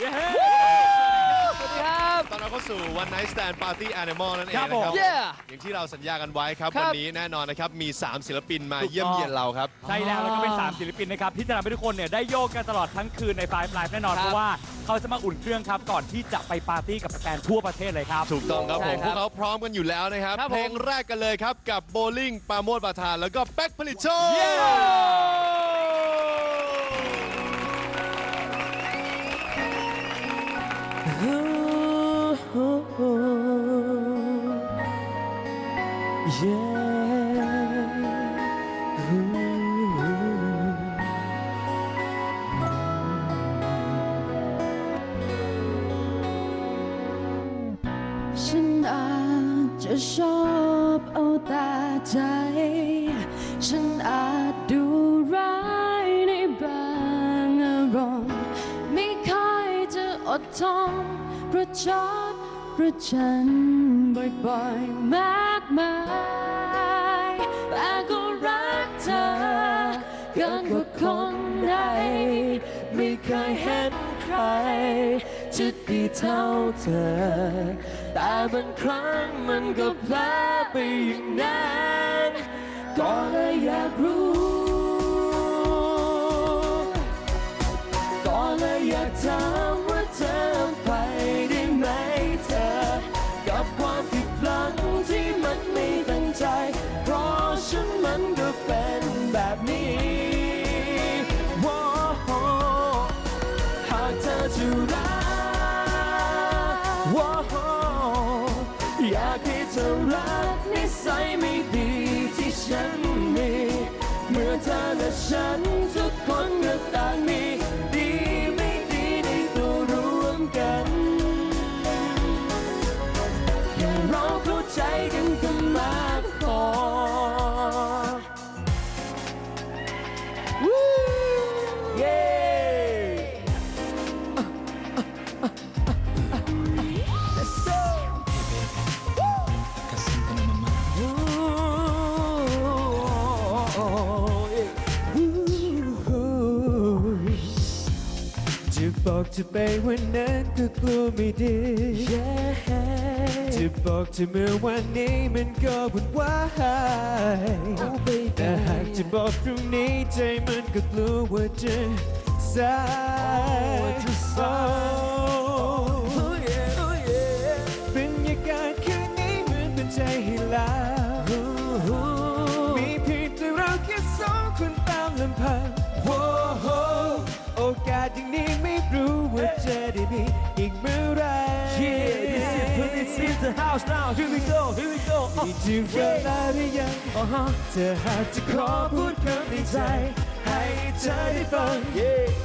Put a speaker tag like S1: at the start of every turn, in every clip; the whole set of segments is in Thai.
S1: เย้
S2: สวัสดีครับ
S3: ตอนเราเข้าสู่ One Night Stand Party Animal นั่นเอง
S1: ครับ
S3: นะ
S1: ผม
S3: ครับ
S2: Yeah
S3: อย่างที่เราสัญญากันไว้ครับ
S2: ครับ
S3: วันนี้แน่นอนนะครับ มี 3 ศิลปินมา
S1: ถูกต้อง
S3: เยี่ยมเยียนเราครับ
S1: ใช่แล้วแล้วก็เป็น 3 ศิลปินนะครับ ที่จะทำให้ทุกคนเนี่ยได้โยกกันตลอดทั้งคืนในไฟฟ์ไลฟ์แน่นอน
S2: ครับ
S1: เพราะว่าเขาจะมาอุ่นเครื่องครับ ก่อนที่จะไปปาร์ตี้กับแฟนๆทั่วประเทศเลยครับ
S3: ถูกต้องครับ
S2: ใช่
S3: ผม
S2: ค
S3: พ
S2: รั
S3: ว
S2: บ
S3: กเขาพร้อมกันอยู่แล้วนะครับ
S2: ครับผม
S3: เพลงแรกกันเลยครับ กับโบลิ่งปราโมดประธาน แล้วก็แป๊กผลิตโชค
S1: เย้
S4: ฉันอาจจะชอบเอาแต่ใจ ฉันอาจดูร้ายในบางอารมณ์ไม่ค่อยจะอดทนประชดประชันบ่อยๆมากม ไม่เคยเห็นใครจะดีเท่าเธอ แต่บางครั้งมันก็แปลไปอย่างนั้นก็เลยอยากรู้ก็เลยอยากถามว่าเธอไปได้ไหมเธอ กับความผิดพลั้งที่มันไม่ตั้งใจ เพราะฉันมันก็เป็นแบบนี้ ฉันมี เมื่อเธอและฉันทุกคนก็ต่างมี ดีไม่ดีในตัวรวมกันแค่เราเข้าใจกันก็มา
S5: จะบอกเธอไปวันนั้นก็กลัวไม่ดี จะบอกเธอเมื่อวันนี้มันก็วุ่นวายแต่หากจะบอกพรุ่งนี้ใจมันก็กลัวว่าจะสายโอ้บรรยากาศคืนนี้เหมือนเป็นใจให้ลามีเพียงแต่เราแค่สองคนตามลำพังโอ้โหโอกาสอย่างนี้ไม่รู้ ว่าจะได้มีอีกเมื่อไหร
S1: Yeah, this is this is the house now. Here we go, here we go.
S5: มีถึงเวลาหรือยังเธอหากจะขอพูดคำในใจ ให้เธอได้ฟัง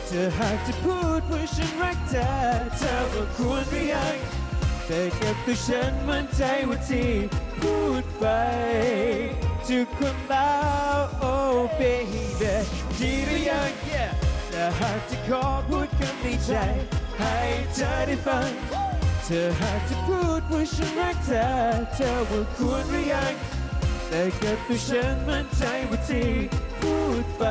S5: เธอหากจะพูดว่าฉันรักเธอ เธอก็ควรหรือยังแต่กับตัวฉันมั่นใจว่าที่พูดไปทุกคนแล้วโอ้ baby ดีหรือยังแต่หากจะขอพูดคำ ในใจ ให้เธอได้ฟัง เธอหากจะพูดว่าฉันรักเธอ เธอว่าควรหรือยัง แต่กับตัวฉันมั่นใจว่าที่พูดไป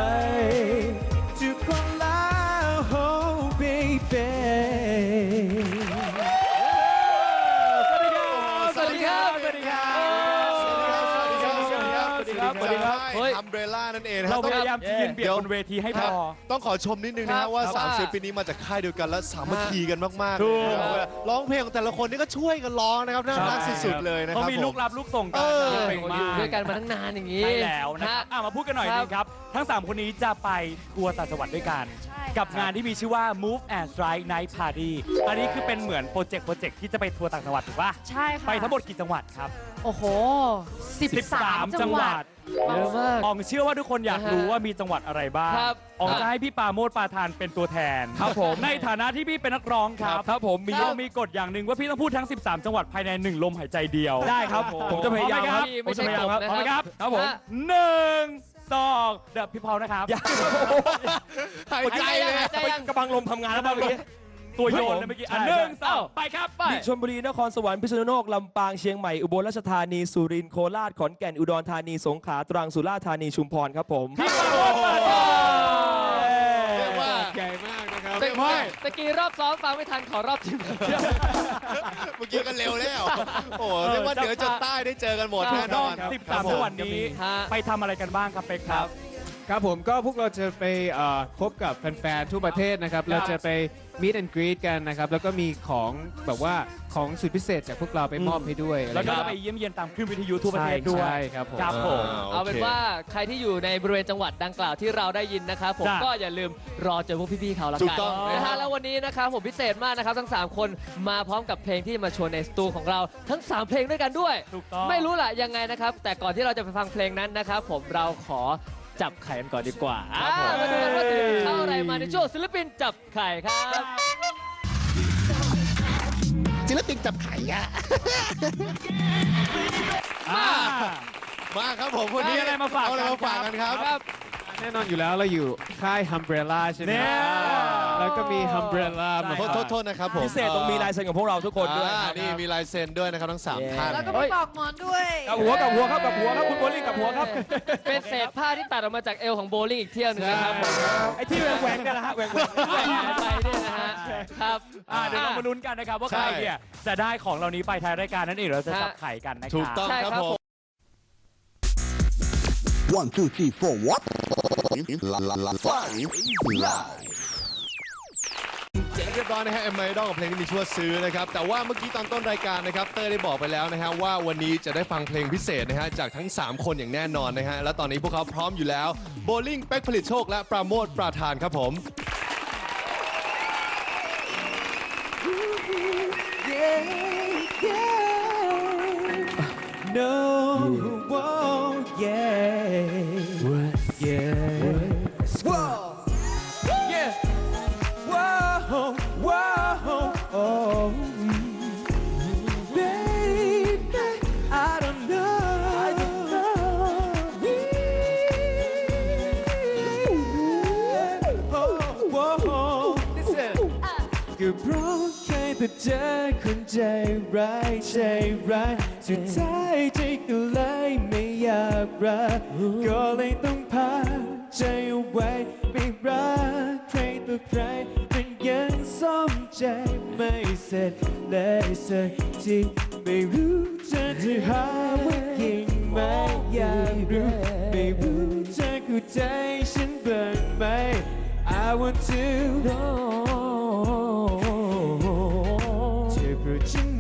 S3: ครับ
S1: สวัสดีครับสวัสดีครับ
S2: เฮ้ย
S3: อัมเบรล่านั่นเองนะค
S1: เรา
S3: บ
S1: พยายามจะยืนเบียดบนเวทีให้พ
S3: ครับ
S1: อ
S3: ต้องขอชมนิดนึงนะ
S2: ครั
S3: ฮะ
S2: บ
S3: ว่า
S2: ครับ
S3: สาม
S2: ว่า
S3: ศิลปินนี้มาจากค่ายเดียวกันและสามัคคีกันมากๆ
S1: ถู
S3: เลย
S1: ก
S3: นะครับร้องเพลงของแต่ละคนนี่ก็ช่วยกันร้องนะครับน่ารักสุดๆเลยนะค
S1: เขา
S3: รับ
S1: มี
S3: ผ
S1: ลูกรับลูกส่งกั
S3: เอนอ
S1: เก่ง
S2: อ
S1: มา
S2: ยู่
S1: ก
S2: ด้วยกันมาตั้งนานอย่างนี้
S1: ใช่แล้วนะครับ
S2: ฮ
S1: อะมาพูดกันหน่อย
S2: ครับ
S1: นึงครับ ทั้ง 3 คนนี้จะไปทัวร์ต่างจังหวัดด้วยกัน
S6: ใช่ค่ะ
S1: กับงานที่มีชื่อว่า Move and Strike Night Party อันนี้คือเป็นเหมือนโปรเจกต์โปรเจกต์ที่จะไปทัวร์ต่างจังหวัดถูกป่ะ
S6: ใช่ค่ะ
S1: ไปทั้งหมดกี่จังหวัดครับ
S6: โอ้โห 13จังหวัด
S2: เยอะมาก
S1: อองเชื่อว่าทุกคนอยากรู้ว่ามีจังหวัดอะไรบ้าง
S2: ครับ
S1: อองจะให้พี่ปาโมดปาทานเป็นตัวแทน
S7: ครับผม
S1: ในฐานะที่พี่เป็นนักร้องครับ
S7: ครับผมมี
S1: เรามีกฎอย่างหนึ่งว่าพี่ต้องพูดทั้ง 13 จังหวัดภายในหนึ่งลมหายใจเดียว
S7: ได้ครับผมผมจะพยายามครับ
S2: พี่
S7: ผ
S2: ไม่
S7: ม
S2: ใช่
S7: จะพยายามครับ
S2: กบนะ
S1: พร้อมไหมครับ
S7: ครับผม
S2: ฮะ
S1: หนึ่ง สองเดี๋ยวพี่พอลนะครับ
S3: หายใจเลย
S2: หายใจยัง
S7: กระบังลมทำงานแล้วบ้างเมื่อกี้
S1: ตัวโยนเลยเมื่อกี้อัน
S7: ใช่
S1: หนึ่ง
S7: ใช่
S1: สองไปครับไป
S7: มีชลบุรี นครสวรรค์ พิษณุโลก ลำปาง เชียงใหม่ อุบลราชธานี สุรินทร์ โคราช ขอนแก่น อุดรธานี สงขลา ตรัง สุราษฎร์ธานี ชุมพร ครับผม
S1: พี่ปาโมดปาทาน
S3: เรีย กว่าใหญ่มากนะครับ
S2: เป็น
S3: เรียกว่า
S2: ตะกี้รอบซ้อมฟังไม่ทันขอรอบจริง
S3: เมื่อกี้ก็เร็วแล้ว โอ้โหเรียกว่าเหนือจนใต้ได้เจอกันหมดแน่นอน
S1: สิบ
S3: ครั
S1: สาม
S3: ผม
S1: จังหวัดนี้
S2: ฮะ
S1: ไปทำอะไรกันบ้างครับเป็กครับ
S5: ครับผมก็พวกเราจะไปเอ่อพบกับแฟนๆทั่วประเทศนะครับ เราจะไป meet and greet กันนะครับ แล้วก็มีของแบบว่าของสุดพิเศษจากพวกเราไปมอบให้ด้วย
S1: แล้วก็
S5: อร
S1: จะไป
S5: เงี้ย
S1: เยี่ยมเยียนตามคลื่นวิทยุทั่วประเทศด้วย
S5: ใช่ครับผม
S1: ครับผม
S2: เอาเป็นว่าใครที่อยู่ในบริเวณจังหวัดดังกล่าวที่เราได้ยินนะครับผม
S1: จ้ะ
S2: ก็อย่าลืมรอเจอพวกพี่ๆเขาละ
S3: ถู
S2: กั
S3: กต้อง
S2: นะฮะแล้ววันนี้นะครับผมพิเศษมากนะครับทั้ง 3 คนมาพร้อมกับเพลงที่มาโชว์ในสตูของเราทั้ง 3 เพลงด้วยกันด้วย
S1: ถูกต้อง
S2: ไม่รู้ล่ะยังไงนะครับ แต่ก่อนที่เราจะไปฟังเพลงนั้นนะครับผมเราขอ จับไข่กันก่อนดีกว่า
S3: ครับผม
S2: อ่ามาดูกันว่าจะมีเข้าอะไรมาในช่วงศิลปินจับไข่ครับ
S3: ศิลปินจับไข่อะ
S1: อ่า
S3: มาครับผมวันนี้
S1: มีอะไรมาฝาก
S3: เออะไร
S1: กัน
S3: มาฝากกันครับ
S2: ครับ
S5: แน่นอนอยู่แล้วเราอยู่ค่าย Umbrella ใช่ไหม
S1: เนี่ย
S5: แล้วก็มี Umbrella มา
S3: โทษโทษโทษนะครับผม
S7: พิเศษต้องมีลายเซ็นของพวกเราทุกคนด้วย
S3: อ่า
S7: ครับ
S3: นี่มีลายเซ็นด้วยนะครับทั้งสาม
S7: เย้
S3: ท่าน
S6: แล้วก็ไม่บอกหมอนด้วย
S7: กับหัวกับหัวครับกับหัวครับคุณโบลิ่งกับหัวครับ
S2: เป็นเศษผ้าที่ตัดออกมาจากเอวของโบลิ่งอีกเที่ยวหนึงนะครับผม
S7: ไอ้ที่แหวงแหวงเนี่ยนะฮะแหวงแหวง
S2: แหวนหายไปเนี่ยนะฮะครับ
S1: อ่าเดี๋ยวเรามาลุ้นกันนะครับว่าใครเนี่ยจะได้ของเหล่านี้ไปท้ายรายการนั่นเองเราจะจับไข่กันนะค
S3: ถูก
S1: รับ
S3: ต้อง
S2: ใช่
S3: ครับ
S2: ครับ
S3: ผ
S2: ผมม
S8: One, two, three, four, what? La la la five, live.
S3: เสร็จเรียบร้อยนะฮะเอ็มไอดอลกับเพลงที่มีชื่อว่าซื้อนะครับ แต่ว่าเมื่อกี้ตอนต้นรายการนะครับ เต้ยได้บอกไปแล้วนะฮะว่าวันนี้จะได้ฟังเพลงพิเศษนะฮะจากทั้ง 3 คนอย่างแน่นอนนะฮะ และตอนนี้พวกเขาพร้อมอยู่แล้ว โบลิ่งเป็กผลิตโชค และปราโมทปราธานครับผม
S5: No, whoa, yeah. Yeah. ก็เพราะแค่แต่เจอคนใจร้ายใจร้ายสุดท้ายใจก็เลยไม่อยากรักก็เลยต้องพาใจเอาไว้ไม่รักใครต่อใครมันยังซ่อมใจไม่เสร็จเลยสักทีไม่รู้จะจะหาว่ายิ่งไม่อยากรู้ไม่รู้จะเข้าใจฉันบ้างไหม I want to know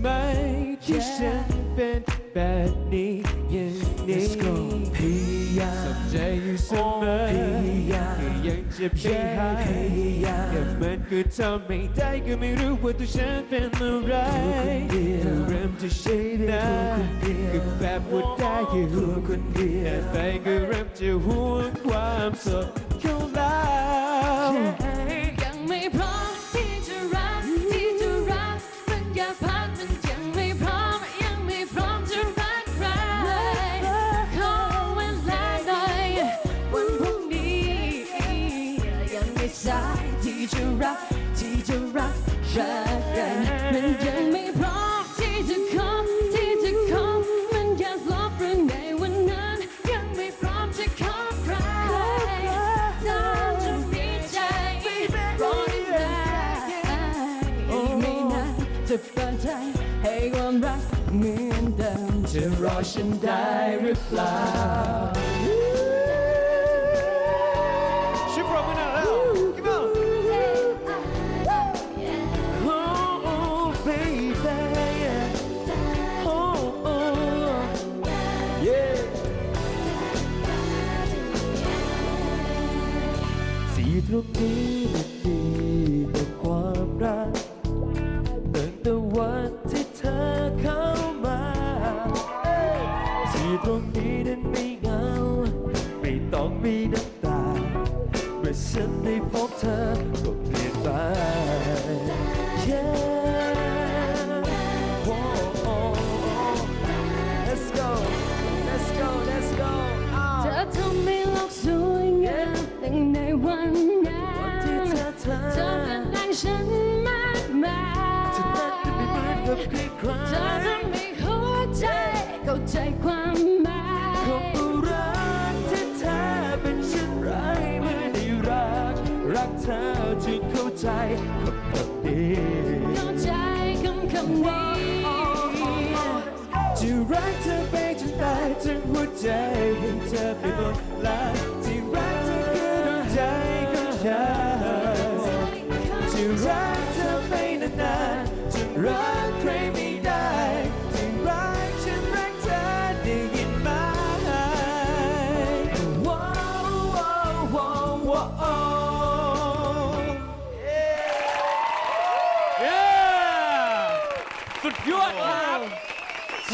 S5: ไหมที่ฉันเป็นแบบนี้อย่างนี้พยายามสนใจอยู่เสมอพยายามก็ยังจะไปหาพยายามแต่มันก็ทำไม่ได้ก็ไม่รู้ว่าตัวฉันเป็นอะไรก็เริ่มจะใช่นะก็แบบว่าได้อยู่คนเดียวแต่ก็เริ่มจะห่วงความสดของเรา
S6: จะรอฉันได้หรือเปล่า
S5: ช่วยปรบมือหน่อยแล้ว Come on Oh baby Oh oh Yeah สีตรง ฉันได้พบเธอก็เปลี่ยนไป
S6: เข้าใจคำคำ
S5: นี้จะรักเธอไปจนตายจะหัวใจให้เธอไปหมดและก
S1: สุดยอดครับ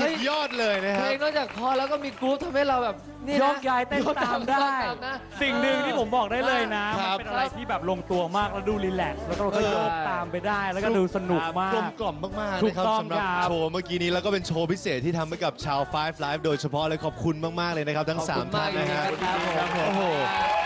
S3: สุดยอดเลยนะ
S2: เพ
S3: ค
S2: ล
S3: รับ
S2: งนอกจากคอแล้วก็มีกรุ๊ปทำให้เราแบบนี่นะ
S1: ยกย้ายเต้นตามได้
S2: ยกตามนะ
S1: สิ่งหนึ่งที่ผมบอกได้เลยนะ
S3: ค
S1: มั
S3: รั
S1: น
S3: บ
S1: เป็นอะไรที่แบบลงตัวมากแล้วดูรีแลกซ์แล้วก็เราก็โยกตามไปได้ แล้วก็ดูสนุกมาก
S3: กลมกล่อมมากๆ
S1: ถู
S3: นะ
S1: ก
S3: ครับ
S1: ต้อง
S3: สำหรับ
S1: ครับ
S3: โชว์เมื่อกี้นี้แล้วก็เป็นโชว์พิเศษที่ทำให้กับชาว Five Live โดยเฉพาะเลยขอบคุณมากๆเลยนะครับ ทั้ง
S2: ขอบคุณ
S3: 3ท่านนะฮะ
S2: มากเลยครับผม
S3: โอ้โห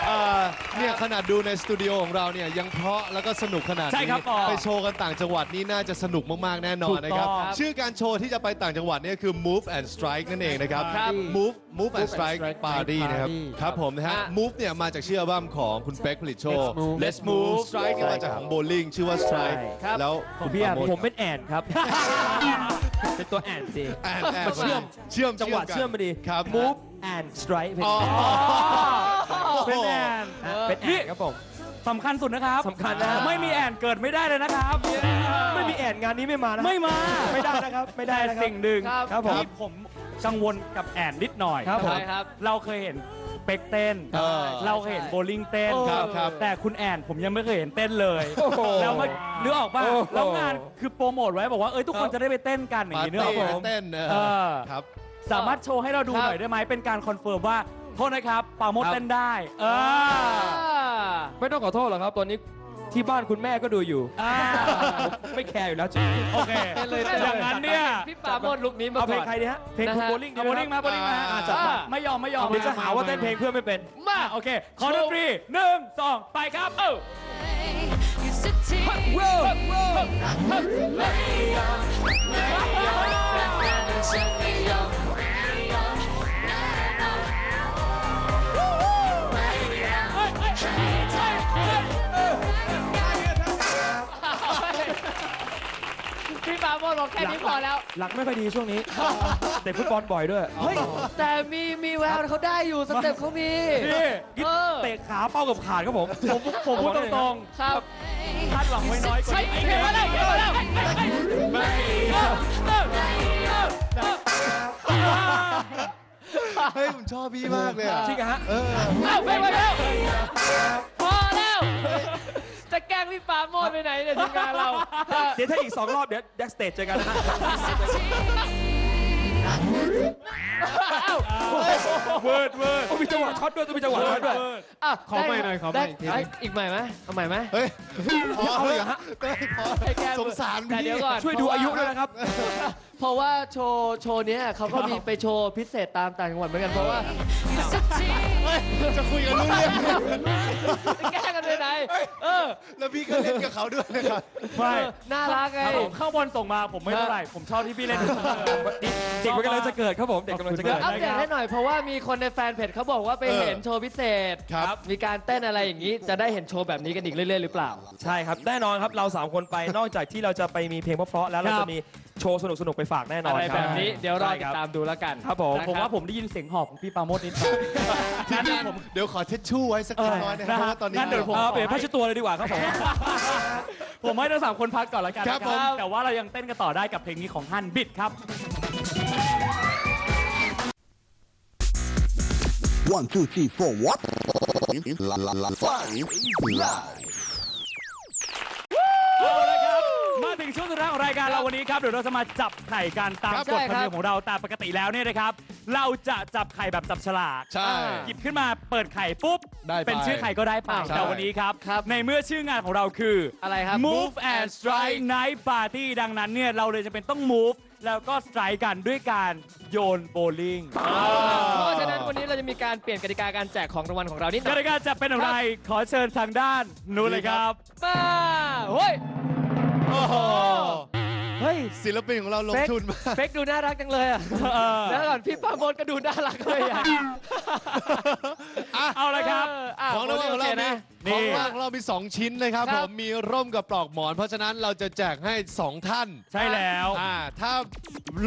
S3: เอ่อเนี่ยขนาดดูในสตูดิโอของเราเนี่ยยังเพราะแล้วก็สนุกขนาด
S1: ใช่
S3: นี้
S1: ครับปอ
S3: ไปโชว์กันต่างจังหวัดนี่น่าจะสนุกมากๆแน่นอนนะครับ
S1: ถูกต้อง
S3: ชื่อการโชว์ที่จะไปต่างจังหวัดเนี่ยคือ Move and Strike นั่นเองนะครับ
S2: ครับ
S3: Move Move and Strike Party นะครับครับผมนะฮะ
S2: ฮะ
S3: Move เนี่ยมาจากชื่ออัลบั้มของคุณเป๊กผลิตโชค
S7: Let's Move
S3: Let's Move Strike เนี่ยมาจากของโบลิ่งชื่อว่า Strike
S2: ครับ
S3: แล้ว
S7: ของพี่อะ
S3: ปราโช
S7: ผมเป็นแอนครับ เป็นตัวแอนสิ
S3: แอนแอน
S7: เชื่อม
S3: เชื่อม
S7: จังหวะ
S3: กัน
S7: เชื่อมพอดี
S3: ครับ
S7: move and strike เป็น
S3: อ๋อ
S1: เป็นแอน
S7: เป็นแอนครับผม
S1: สำคัญสุดนะครับ
S7: สำคัญนะ
S1: ไม่มีแอนเกิดไม่ได้เลยนะครับ
S7: ไม่มีแอนงานนี้ไม่มานะ
S1: ไม่มา
S7: ไม่ได้นะครับ ไม่ได้
S1: แต่
S7: นะครับ
S1: สิ่งหนึ่ง
S2: ครับ
S7: ครับผม
S1: ที่ผมกังวลกับแอนนิดหน่อย
S7: ครับ ผม
S2: ใช่ครับ
S1: เราเคยเห็นเป็กเต้น
S3: เออ
S1: เราเคยเห็นโบลิ่งเต้น
S3: ครับครับ
S1: แต่คุณแอนผมยังไม่เคยเห็นเต้นเลย
S7: โอ้โห
S1: แล้วมานึกออกป่ะ
S7: โอ้โห
S1: แล้วงานคือโปรโมทไว้บอกว่าเอ้ยทุกคนจะได้ไปเต้นกันอย่าง
S3: ปา
S1: นี้
S3: ร์
S1: นึกอ
S3: ตี้
S1: อกป่ะ
S3: เต้นเอ
S1: เอ
S3: อ
S1: อ
S3: ครับ
S1: สามารถโชว์ให้เราดู
S2: ครับ
S1: หน่อยได้ไหมเป็นการคอนเฟิร์มว่าโทษนะครับปราโมด
S7: ครับ
S1: เต้นได้ เออ
S7: ไม่ต้องขอโทษหรอกครับตอนนี้ที่บ้านคุณแม่ก็ดูอยู่
S1: อ่า
S7: ผมไม่แคร์อยู่แล้วจริง
S1: โอเคอย่างนั้นเนี่ย
S2: พี่ปราโมดลุกนี้มา
S7: เอาเพล
S2: ก่
S7: ง
S2: อน
S7: ใครดีฮะเพลงคุณ
S2: นะฮะ
S7: โบลิ่ง
S1: เอาโบลิ่งมาโบลิ่งมา
S3: อ่า
S1: จัดมา ไม่ยอมไม่ยอม
S7: เดี๋ยวจะหาว่าเต้นเพลงเพื่อนไม่เป็น
S1: มาโอเคขอดนตรีหนึ่งสองไปครับเออ
S6: You sit here.
S2: พี่ปราโมดบอกแค่นี้พอแล้ว
S7: หลักไม่ค่อยดีช่วงนี้ เตะฟุตบอลบ่อยด้วย
S2: เฮ้ย แต่มีมีแววเขาได้อยู่สเต็ปเขามี
S1: นี่
S2: เออ
S7: เตะขาเป้ากับขาดครับผม
S1: ผมผมพูดตรง
S2: ครับ
S1: ๆคาดหวังไว้น้อยกว่า
S2: ใช่
S1: นี้
S2: เขียนมาแล้วเขียนมาแล้ว
S3: เฮ้ยผมชอบพี่มากเลยอะ
S7: จริงอะฮะ
S3: เออ
S2: เอาไปมาแล้วพอแล้วจะแกล้ งพี่ปราโมดไปไหนเนี่ยทีมงานเรา
S7: เดี๋ยวถ้าอีก2รอบเดี๋ยวแบ็กสเตจเจอกันนะฮะ
S1: เวิร์ดเวิร์ด
S7: ต้องมีจังหวะช็อตด้วยต้องมีจังหวะช็อตด้วย
S2: อะ
S1: ขอใหม่หน่อยขอใหม่
S2: ได้
S1: อีกที
S2: ได้อีกใหม่ไหมเอาใหม่ไหม
S3: เฮ้ยพอ
S7: เอา
S3: เล
S7: เลย
S3: ย
S7: เหรอฮะ
S3: เฮ้ยพอ
S2: ให้แก้มือ
S3: สงสาร
S2: แต่
S3: พี่
S2: เดี๋ยวก่อน
S7: ช่วยดูอายุด้วยนะครับ
S2: เพราะว่าโชว์โชว์เนี้ยเขาก็มีไปโชว์พิเศษตามต่างจังหวัดเหมือนกันเพราะว่า
S3: จะคุยกันรู้เรื่องไหม
S2: จะแกล้งกันไปไหนเออ
S3: แล้วพี่ก็เล่นกับเขาด้วยนะครับ
S1: ไม่
S2: เออน่ารักไง
S1: ครับผมข้างบนส่งมาผมไม่เท่าไหร่ผมชอบที่พี่เล่น
S7: เด็กมันกำลังจะเกิดครับผมเด็กกำลังจะ
S2: เดี๋
S7: เกิ
S2: ยว
S7: ด
S2: อัปเดตให้หน่อยเพราะว่ามีคนในแฟนเพจเขาบอกว่าไป
S3: เออ
S2: เห็นโชว์พิเศษ
S3: ครับ
S2: มีการเต้นอะไรอย่างนี้จะได้เห็นโชว์แบบนี้กันอีกเรื่อยๆหรือเปล่า
S7: ใช่ครับแน่นอนครับเรา 3 คนไปนอกจากที่เราจะไปมีเพลงเพราะๆแล้วเรา
S1: ครั
S7: จะ
S1: บ
S7: มี โชว์สนุกๆไปฝากแน่นอน
S2: อะไร
S7: ค
S2: แบ
S7: รับบ
S2: นี้เดี๋ยวรอ
S7: ใช่
S2: ติ
S7: ค
S2: ด
S7: บ
S2: ตามดูแล้วกัน
S7: ครับผม
S1: ผมว่าผมได้ยินเสียงหอบของพี่ปราโมดนิดหน่อย
S3: งั้นผม เดี๋ยวขอเช็ดชู่ไว้สักน้อยนะครับเพราะว่าตอนนี้
S1: งั้นเดี๋ยวผม
S7: เอาเปลี่ยนผ้าเช็ดตัวเลยดีกว่าครับผม
S1: ผมให้ทั้งสามคนพักก่อนละกัน
S3: ครับ
S1: นะ
S3: ผม
S1: แต่ว่าเรายังเต้นกันต่อได้กับเพลงนี้ของฮันบิดครับ
S8: One, two, three, four, what? La la la five. La.
S1: เอาละครับ มาถึงช่วงสุดท้ายของรายการเราวันนี้ครับเดี๋ยวเราจะมาจับไข่กันตาม
S3: ครับ
S1: กฎ
S2: ใช่
S1: ธรรม
S2: ครับ
S1: เนียมของเราตามปกติแล้วเนี่ยนะครับ เราจะจับไข่แบบจับฉลาก
S3: ใช่
S1: หยิบขึ้นมาเปิดไข่ปุ๊บ
S3: ได้ไป
S1: เป็นชื่อไข่ก็ได้ไป
S3: ใช่
S1: แต่วันนี้ครับในเมื่อชื่องานของเราคือ
S2: อะไรครับ
S1: Move and Strike Night Party ดังนั้นเนี่ยเราเลยจะเป็นต้อง move แล้วก็ strike กันด้วยการโยนโบลิ่ง
S2: เพราะฉะนั้นวันนี้เราจะมีการเปลี่ยนกติกาการแจกของรางวัลของเรานิดหน่
S1: ก
S2: อย
S1: ติกาจะเป็นอย่างไรขอเชิญทางด้านนู้นเลยครับ
S2: มาเฮ้ย
S3: โอ้โห
S2: เฮ้ย
S3: ศิลปินของเราลงทุนมาก
S2: เฟกดูน่ารักจังเลยอะ
S1: เออ
S2: แล้วก่อนพี่ปราโมดก็ดูน่ารักเลยอะ
S3: อะ
S1: เอาเลยครับ
S2: เะ
S3: ของรางวัลของเรา
S2: โค
S3: มี
S2: นะ
S1: นี่
S3: ของรางวัลของเรามี 2 ชิ้นนะครับ
S2: ค
S3: ผ
S2: รับ
S3: มมีร่มกับปลอกหมอน เพราะฉะนั้นเราจะแจกให้ 2 ท่าน
S1: ใช่แล้ว
S3: อ่าถ้า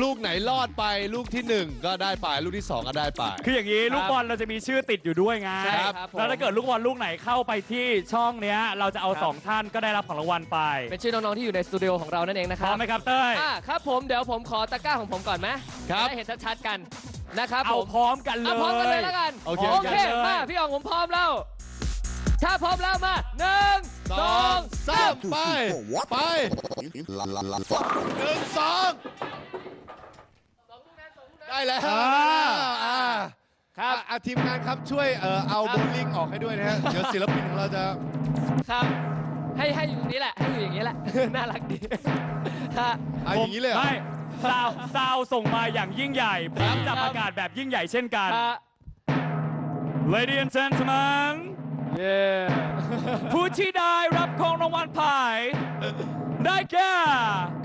S3: ลูกไหนรอดไปลูกที่1 ก็ได้ไปลูกที่ 2 ก็ได้ไป
S1: คืออย่างนี้ลูกบอลเราจะมีชื่อติดอยู่ด้วยไง
S2: ใช่ครับผม
S1: แล้วถ้าเกิดลูกบอลลูกไหนเข้าไปที่ช่องเนี้ย เราจะเอา
S2: ครับ
S1: สองท่านก็ได้รับของรางวัลไป
S2: เป็นชื่อน้อง ๆ ที่อยู่ในสตูดิโอของเรานั่นเองนะค
S1: พร้
S2: รั
S1: อบมไหมครับเต้ย
S2: อะครับผมเดี๋ยวผมขอตะกร้าของผมก่อนไหม
S3: ครับ
S2: จะได้เห็นชัดๆกันนะครับ
S1: เอา
S2: ผม
S1: พร้อมกันเล
S2: อะ
S1: ย
S2: พร้อมกันเลยแล้วกัน
S3: โอเค
S2: โอเค
S1: เลย
S2: มาพี่อ๋องผมพร้อมแล้ว ถ้าพร้อมแล้วมาหนึ่ง
S3: ส
S2: ส
S3: อ
S2: องง
S3: สามไป ไป
S8: La la la five.
S3: หนึ่งสองได้แล้ว
S1: อ่า
S3: อ่า
S2: ครับ
S3: อะอะทีมงานครับช่วยเอ่อเอาโบลิ่งออกให้ด้วยนะฮะ เดี๋ยวศิลปินของเราจะ
S2: ครับ ให้ให้อยู่ตรงนี้แหละ ให้อยู่อย่างนี้แหละ น่ารักดีฮะ
S3: เอาอย่างนี้เลยเหรอ
S1: ไม่ซาวซาวส่งมาอย่างยิ่งใหญ่พร้อมจะ
S2: ครับ
S1: ประกาศแบบยิ่งใหญ่เช่นกัน
S2: ฮะ
S1: Ladies and gentlemen
S2: เย้
S1: ผู้ที่ได้รับของรางวัลไปได้แก่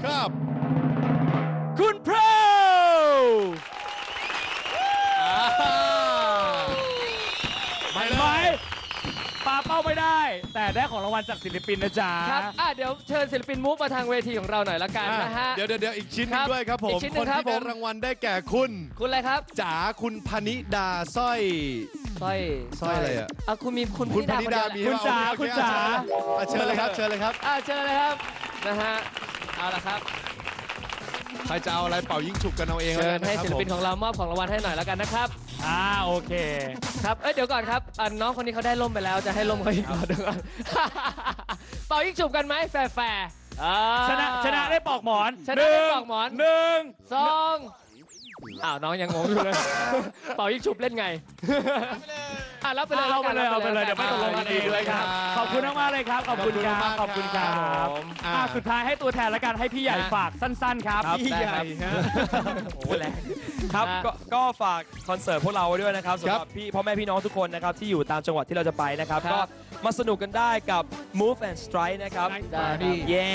S3: ครับ
S1: คุณเพร
S3: อ่า
S1: เห็นไหมปาเป้าไม่ได้ แต่ได้ของรางวัลจากศิลปินนะจ๊ะ
S2: ครับอะเดี๋ยวเชิญศิลปินมุกมาทางเวทีของเราหน่อยละกัน
S3: อะ
S2: นะฮะ
S3: เดี๋ยวเดี๋ยวเดี๋ยวอีกชิ้นหนึ
S2: ครั
S3: ง
S2: บ
S3: ด้วยครับผม
S2: อีกชิ้นหนึ่
S3: คน
S2: งครับ
S3: ที่ได้
S2: ผม
S3: รางวัลได้แก่คุณ
S2: คุณอะไรครับ
S3: จ๋าคุณพนิดาสร้อย
S2: สร้อย
S3: สร้อยอะไรอะ
S2: อะคุณมีคุณ
S3: คุณพนิดา
S2: คน
S3: มี
S2: เดียวแหละ
S1: คุณจ๋า
S3: โอเคุ
S1: ณจ๋า
S3: อะเชิญเลยครับเชิญเลยครับ
S2: อะเชิญเลยครับนะฮะเอาละครับ
S3: ใครจะเอาอะไรเป่ายิงฉุบกันเอาเอง
S2: เชิ
S3: แล้ว
S2: ญ
S3: กันนะ
S2: ให้
S3: ครับ
S2: ศิล
S3: ผม
S2: ปินของเรามอบของรางวัลให้หน่อยแล้วกันนะครับ
S1: อ่าโอเค
S2: ครับเอ้ยเดี๋ยวก่อนครับอะน้องคนนี้เขาได้ล่มไปแล้วจะให้ล่มเขาอีกก่อนเดี๋ยวก่อน เป่ายิงฉุบกันไหมแฟร์แฟร์อ่า
S1: ชนะชนะได้ปอกหมอน
S2: ชนะได้ปอกหมอน
S1: หนึ่ง
S2: สอง อ้าวน้องยังงงอยู่เลย เป่ายิงฉุบเล่นไงอะรับไปเลย
S1: เอาไป
S2: แล้ว
S1: เลย
S2: กัน
S1: เอาไปเลยเดี๋ยวไม่ตกลงกันเองเลยครับ ขอบคุณมากๆเลยครับ ขอบคุณครับขอบคุณครับ
S3: ผม
S1: อ่า
S3: อะ
S1: สุดท้ายให้ตัวแทนแล้วกันให้พี่ใหญ่ฝากสั้น ๆ ครับ
S7: ครับ
S1: พี่
S7: ได้
S1: ใหญ่
S7: ครับ
S1: ฮะ
S7: โอ้โหแรงครับ
S2: ฮะ
S7: ก็ก็ฝากคอนเสิร์ตพวกเราไว้ด้วยนะครับสำห
S3: ครั
S7: รับบพี่พ่อแม่พี่น้องทุกคนนะครับที่อยู่ตามจังหวัดที่เราจะไปนะครับ
S2: ครับ
S7: ก็มาสนุกกันได้กับ Move and Strike นะครับ
S2: ได้ครับ
S7: เย้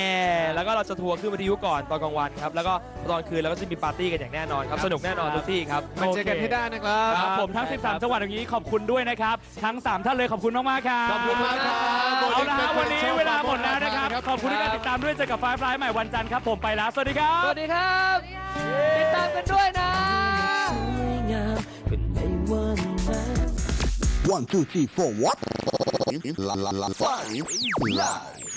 S7: แล้วก็เราจะทัวร์ขึ้นวิทยุก่อนตอนกลางวันครับ แล้วก็ตอนคืนเราก็จะมีปาร์ตี้กันอย่างแน่นอนครับ สนุกแน่นอนทุกที่ครับ
S3: มาเจอกันให้ได้นะครับ
S1: ครับผมทั้ง 13 จังหวัดอย่างนี้ขอบคุณด้วยนะครับ ทั้ง 3 ท่านเลยขอบคุณมากๆครับ
S3: ขอบคุณมากครับ
S1: เอาละฮะวันนี้เวลาหมดแล้วนะครับ ขอบคุณที่
S2: ครั
S1: การ
S2: บ
S1: ติดตามด้วยเจอกับไฟฟลายใหม่วันจันทร์ครับ ผมไปแล้ว สวัสดีครับ
S2: สวัสดีครับ ติดตามกันด้วยนะ
S4: สวยงามเป็นในวันนั้น
S8: One, two, three, four, what? La la la five. Live.